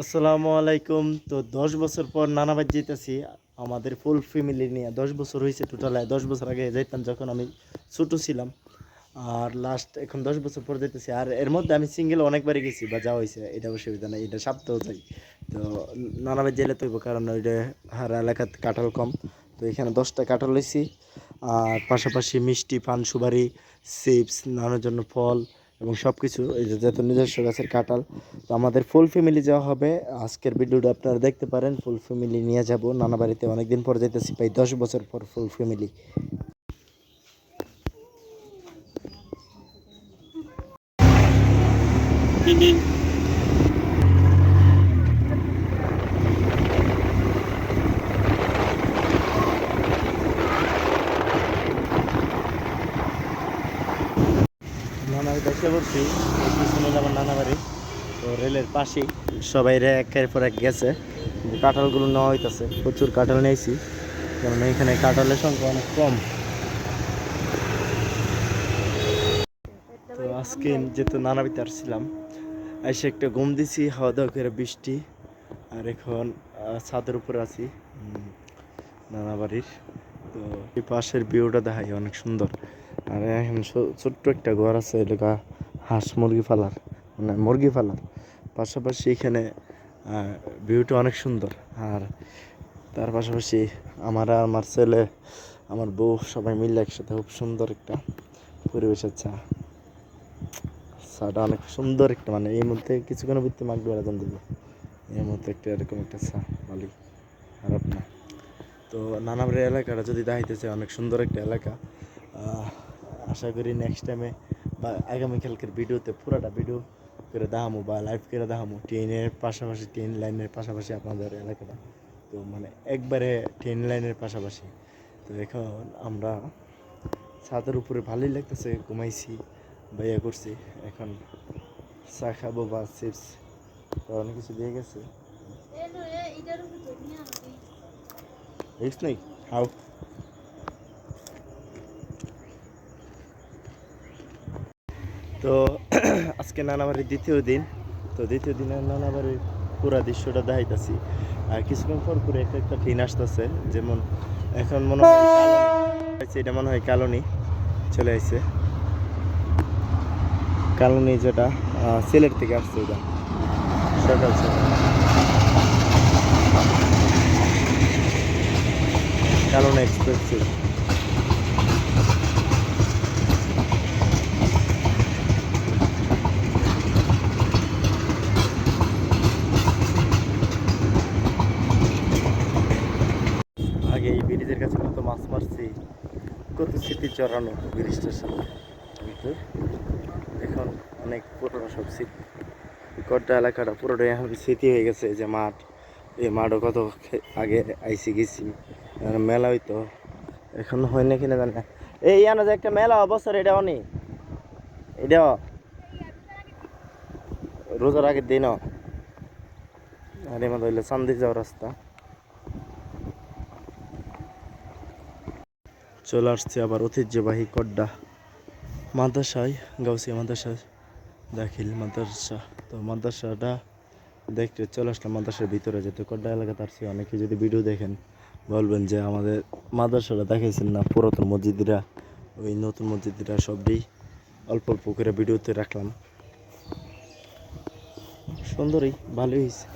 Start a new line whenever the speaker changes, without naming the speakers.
আসসালামু আলাইকুম। তো দশ বছর পর নানাবাদ যেতেছি, আমাদের ফুল ফ্যামিলি নিয়ে। দশ বছর হয়েছে টোটাল দশ বছর আগে যাইতাম যখন আমি ছোটো ছিলাম। আর লাস্ট এখন দশ বছর পর যেতেছি আর এর মধ্যে আমি সিঙ্গেল অনেকবারই গেছি, বা যাওয়া হয়েছে। এটা অসুবিধা নেই। এটা সপ্তাহ যাই। তো নানাবাদ জেলে তৈব, কারণ ওইটা হার এলাকাত কাঁঠাল কম। তো এখানে দশটা কাঁঠাল লইছি আর পাশাপাশি মিষ্টি পান সুপারি চিপস, নানার জন্য ফল। এবং সব কিছু এই যে যেহেতু নিজস্ব গাছের কাঁঠাল, তো আমাদের ফুল ফ্যামিলি যাওয়া হবে। আজকের ভিডিওটা আপনারা দেখতে পারেন, ফুল ফ্যামিলি নিয়ে যাব। নানা বাড়িতে অনেকদিন পর যেতেছি প্রায় দশ বছর পর ফুল ফ্যামিলি নানা বাড়ি দেখতে পড়ছি পিছনে আমার নানা বাড়ি তো রেলের পাশেই সবাই একের পর এক গেছে। কাঁঠালগুলো নেওয়া হইতেছে, প্রচুর কাঁঠাল নিয়েছি। কারণ এখানে কাঁঠালের সংখ্যা অনেক কম। তো আজকে যেহেতু নানা বাড়িতে আসছিলাম, এসে একটা ঘুম দিছি হাওয়া দাওয়া করে বৃষ্টি, আর এখন ছাদের উপরে আছি নানা বাড়ির তো এই পাশের ভিউটা দেখাই অনেক সুন্দর। আর এখন ছোট্ট একটা ঘর আছে এলাকা হাঁস মুরগি ফালার মানে মুরগি ফালার। পাশাপাশি এখানে ভিউটা অনেক সুন্দর। আর তার পাশাপাশি আমার আমার ছেলে, আমার বউ সবাই মিলে একসাথে খুব সুন্দর একটা পরিবেশের চা। চাটা অনেক সুন্দর একটা মানে এই মধ্যে কিছুক্ষণের ভিত্তি মাগ বেড়াতাম দেবো। এর মধ্যে একটা এরকম একটা চা ভালোই খারাপ না। তো নানাবাড়ি এলাকাটা যদি দেখাইতেছে অনেক সুন্দর একটা এলাকা। আশা করি নেক্সট টাইমে বা আগামীকালকের ভিডিওতে পুরাটা ভিডিও করে দেখামো বা লাইভ করে দেখামো ট্রেনের পাশাপাশি ট্রেন লাইনের পাশাপাশি আপনাদের এলাকাটা। তো মানে একবারে ট্রেন লাইনের পাশাপাশি। তো এখন আমরা ছাদের উপরে ভালোই লাগতেছে ঘুমাইছি বা ইয়ে করছি। এখন চা খাব বা চিপস অনেক কিছু দিয়ে গেছে। রিক্স নেই খাও তো আজকে নানাবাড়ির দ্বিতীয় দিন, তো দ্বিতীয় দিনে নানাবাড়ির পুরা দৃশ্যটা দেখাইতেছি। আর কিছুক্ষণ পর পরে একটা একটা ট্রেন আসতেছে, যেমন এখন মনে হয় এটা মনে হয় কালনি চলে আসছে কালনি যেটা সিলেট থেকে আসছে এটা। সকাল সকাল। কালনা এক্সপ্রেস ব্রিজের কাছে কত মাছ মারছি, কত স্মৃতি চড়ানো ব্রিজটার সাথে কিন্তু এখন অনেক পুরোনো সব স্মৃতি। কড্ডা এলাকাটা পুরোটাই এখন স্মৃতি হয়ে গেছে যে মাঠ, এই মাঠও কত আগে আইসি গেছি। মেলা হইতো। এখন হয় না কিনা জানি এই ইয়ানো যে একটা মেলা অবসর এটা অনি এটা রোজার আগের দিন আর মধ্যে হইলে চান্দি যাওয়ার রাস্তা। চলে আসছে আবার ঐতিহ্যবাহী কড্ডা। মাদ্রাসায়, গাউসিয়া মাদ্রাসায় দাখিল মাদ্রাসা। তো মাদ্রাসাটা দেখতে চলে আসলাম মাদ্রাসার ভিতরে যেতে কড্ডা এলাকা তার আসছি, অনেকে যদি ভিডিও দেখেন বলবেন যে আমাদের মাদ্রাসাটা দেখাইছেন না, পুরাতন মসজিদরা, ওই নতুন মসজিদরা সবই অল্প অল্প করে ভিডিওতে রাখলাম। সুন্দরই, ভালোই হয়েছে